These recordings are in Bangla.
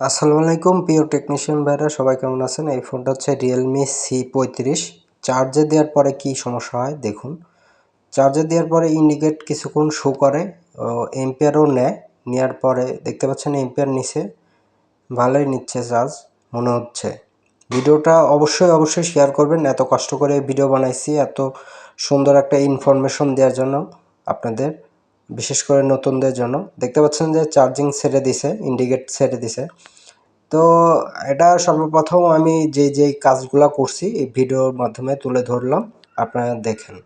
আসসালামু আলাইকুম, প্রিয় টেকনিশিয়ান ভাইরা, সবাই কেমন আছেন? এই ফোনটা হচ্ছে রিয়েলমি সি পঁয়ত্রিশ। চার্জে দেওয়ার পরে কি সমস্যা হয়? দেখুন। চার্জে দেওয়ার পরে ইন্ডিকেট কিছুক্ষণ শো করে। এম্পিয়ারও নেয়। নেওয়ার পরে দেখতে পাচ্ছেন এম্পিয়ার নিচে। ভালোই নিচ্ছে চার্জ মনে হচ্ছে। ভিডিওটা অবশ্যই অবশ্যই শেয়ার করবেন। এত কষ্ট করে ভিডিও বানাইছি, এত সুন্দর একটা ইনফরমেশন দেওয়ার জন্য আপনাদের। বিশেষ করে নতুনদের জন্য। দেখতে পাচ্ছেন যে চার্জিং ছেড়ে দিছে ইন্ডিকেট ছেড়ে দিছে। তো এটা সর্বপ্রথম আমি যে যে কাজগুলো করছি, এই ভিডিওর মাধ্যমে তুলে ধরলাম, আপনারা দেখেন।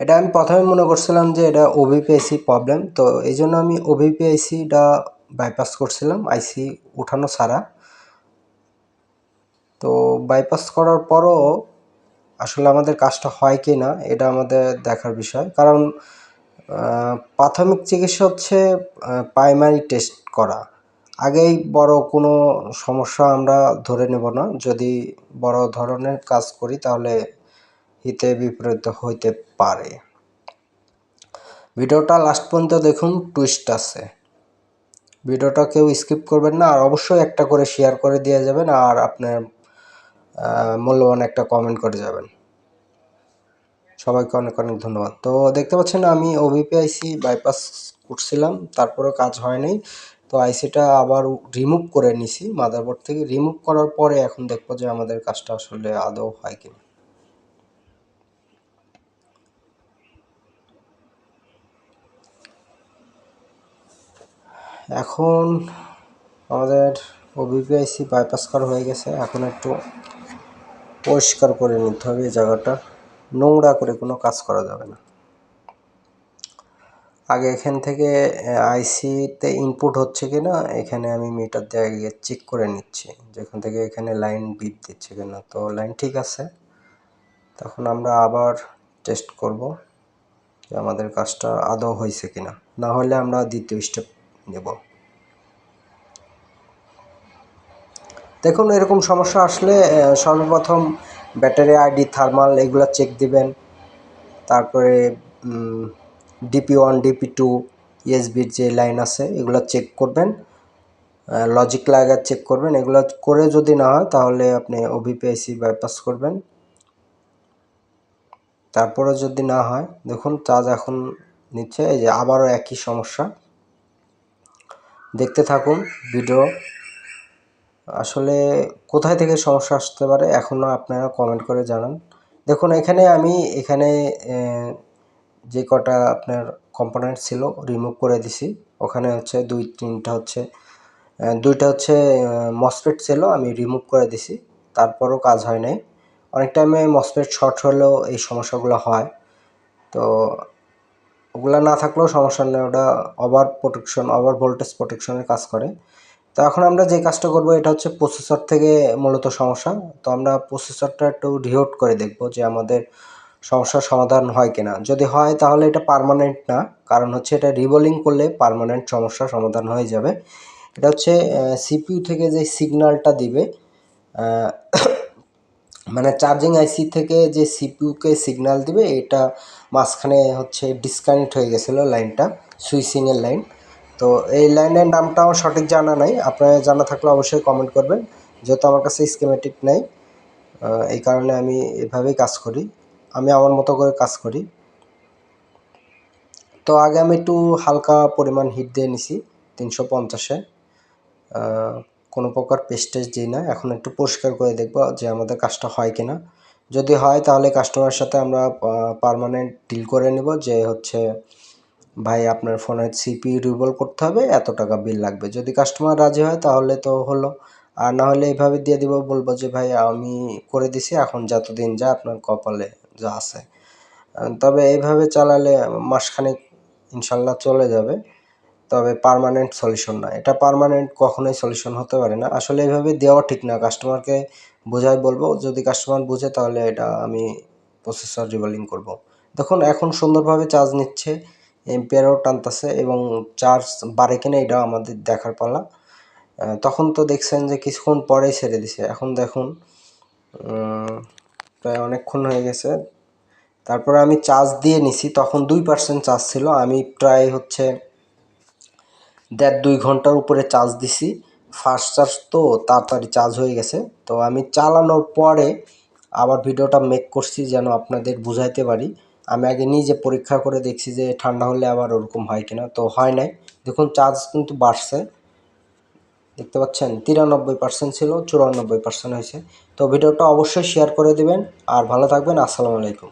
এটা আমি প্রথমে মনে করছিলাম যে এটা ওবিপিআইসি প্রবলেম তো এই জন্য আমি ওবিপিআইসিটা বাইপাস করছিলাম আইসি উঠানো ছাড়া। তো বাইপাস করার পরও আসলে আমাদের কাজটা হয় কি না এটা আমাদের দেখার বিষয়। কারণ প্রাথমিক চিকিৎসা হচ্ছে প্রাইমারি টেস্ট করা। আগেই বড় কোনো সমস্যা আমরা ধরে নেব না। যদি বড় ধরনের কাজ করি, তাহলে হিতে বিপরীত হইতে পারে। ভিডিওটা লাস্ট পর্যন্ত দেখুন টুইস্ট আছে। ভিডিওটা কেউ স্কিপ করবেন না, আর অবশ্যই একটা করে শেয়ার করে দিয়ে যাবেন, আর আপনার মূল্যবান একটা কমেন্ট করে যাবেন। সবাইকে অনেক অনেক ধন্যবাদ। তো দেখতে পাচ্ছেন আমি ওবিপিআইসি বাইপাস করছিলাম তারপরে কাজ হয় নাই। তো আইসিটা আবার রিমুভ করে নিছি মাদারবোর্ড থেকে রিমুভ করার পরে এখন দেখব যে আমাদের কাজটা আসলে আদৌ হয় কিনা। এখন আমাদের ওবিপিআইসি বাইপাস করা হয়ে গেছে, এখন একটু পরিষ্কার করে নিতে হবে এই জায়গাটা। নোংরা করে কোনো কাজ করা যাবে না। আগে এখান থেকে আইসিতে ইনপুট হচ্ছে কি না এখানে আমি মিটার দিয়ে আগে চেক করে নিচ্ছি। যেখান থেকে এখানে লাইন বিট দিচ্ছে কিনা। তো লাইন ঠিক আছে। তখন আমরা আবার টেস্ট করব যে আমাদের কাজটা আদৌ হয়েছে কিনা। না হলে আমরা দ্বিতীয় স্টেপ নেব। দেখুন, এরকম সমস্যা আসলে সর্বপ্রথম ব্যাটারি আইডি, থার্মাল এগুলো চেক দিবেন। তারপরে ডিপি ওয়ান ডিপি টু ইএসবির যে লাইন আছে, এগুলো চেক করবেন। লজিক লাগার চেক করবেন। এগুলো করে যদি না হয়, তাহলে আপনি ওবিপিআইসি বাইপাস করবেন। তারপরে যদি না হয়, দেখুন, চার্জ এখন নিচ্ছে, এই যে আবারও একই সমস্যা। দেখতে থাকুন ভিডিও। আসলে কোথায় থেকে সমস্যা আসতে পারে এখনও আপনারা কমেন্ট করে জানান। দেখুন, এখানে আমি, এখানে যে কটা আপনার কম্পোনেন্ট ছিল রিমুভ করে দিছি। ওখানে হচ্ছে দুই, তিনটা হচ্ছে দুইটা হচ্ছে মসফেট ছিল, আমি রিমুভ করে দিছি। তারপরও কাজ হয় নাই। অনেক টাইমে মসফেট শর্ট হলেও এই সমস্যাগুলো হয়। তো ওগুলো না থাকলেও সমস্যা নেই, ওটা ওভার প্রোটেকশন ওভার ভোল্টেজ প্রোটেকশনের কাজ করে। তো এখন আমরা যে কাজটা করব, এটা হচ্ছে প্রসেসর থেকে মূলত সমস্যা। তো আমরা প্রসেসরটা একটু রিহোট করে দেখব যে আমাদের সমস্যার সমাধান হয় কিনা। যদি হয়, তাহলে এটা পারমানেন্ট না। কারণ হচ্ছে এটা রিবোলিং করলে পারমানেন্ট সমস্যার সমাধান হয়ে যাবে। এটা হচ্ছে সিপিইউ থেকে যে সিগনালটা দিবে মানে চার্জিং আইসি থেকে যে সিপিউকে সিগন্যাল দিবে, এটা মাঝখানে হচ্ছে ডিসকানেক্ট হয়ে গেছিল লাইনটা সুইচিংয়ের লাইন তো এই লাইনের নামটাও সঠিক জানা নাই। আপনার জানা থাকলে অবশ্যই কমেন্ট করবেন, যেহেতু আমার কাছে স্কিমেটিক নেই। এই কারণে আমি এভাবেই কাজ করি। আমি আমার মতো করে কাজ করি। তো আগে আমি একটু হালকা পরিমাণ হিট দিয়ে নিছি, তিনশো পঞ্চাশে। কোনো প্রকার পেস্টেজ দিই না। এখন একটু পরিষ্কার করে দেখব যে আমাদের কাজটা হয় কিনা। যদি হয় তাহলে কাস্টমারের সাথে আমরা পারমানেন্ট ডিল করে নেব যে হচ্ছে ভাই, আপনার ফোনের সিপি রিভল করতে হবে, এত টাকা বিল লাগবে। যদি কাস্টমার রাজি হয় তাহলে তো হলো। আর না হলে এইভাবে দিয়ে দিব, বলব যে ভাই, আমি করে দিছি, এখন যতদিন যা আপনার কপালে যা আছে। তবে এইভাবে চালালে মাসখানেক ইনশাল্লাহ চলে যাবে। তবে পারমানেন্ট সলিউশন না। এটা পারমানেন্ট কখনোই সলিউশন হতে পারে না। আসলে এইভাবে দেওয়া ঠিক না। কাস্টমারকে বোঝাই বলব, যদি কাস্টমার বুঝে তাহলে এটা আমি প্রসেসর রিভলিং করব। দেখুন, এখন সুন্দরভাবে চার্জ নিচ্ছে। এম্পিয়ারও টানতেছে এবং চার্জ বাড়ে কিনা এটাও আমাদের দেখার পালা। তখন তো দেখছেন যে কিছুক্ষণ পরেই ছেড়ে দিছে। এখন দেখুন প্রায় অনেকক্ষণ হয়ে গেছে। তারপরে আমি চার্জ দিয়ে নিছি। তখন দুই পার্সেন্ট চার্জ ছিল। আমি প্রায় হচ্ছে দেড় দুই ঘণ্টার উপরে চার্জ দিছি। ফার্স্ট চার্জ তো তাড়াতাড়ি চার্জ হয়ে গেছে। তো আমি চালানোর পরে আবার ভিডিওটা মেক করছি যেন আপনাদের বুঝাইতে পারি। আমি আগে নিজে পরীক্ষা করে দেখছি যে ঠান্ডা হলে আবার ওরকম হয় কিনা। তো হয় নাই। দেখুন চার্জ কিন্তু বাড়ছে। দেখতে পাচ্ছেন, তিরানব্বই পার্সেন্ট ছিল, চুরানব্বই পার্সেন্ট হয়েছে। তো ভিডিওটা অবশ্যই শেয়ার করে দেবেন। আর ভালো থাকবেন। আসসালামু আলাইকুম।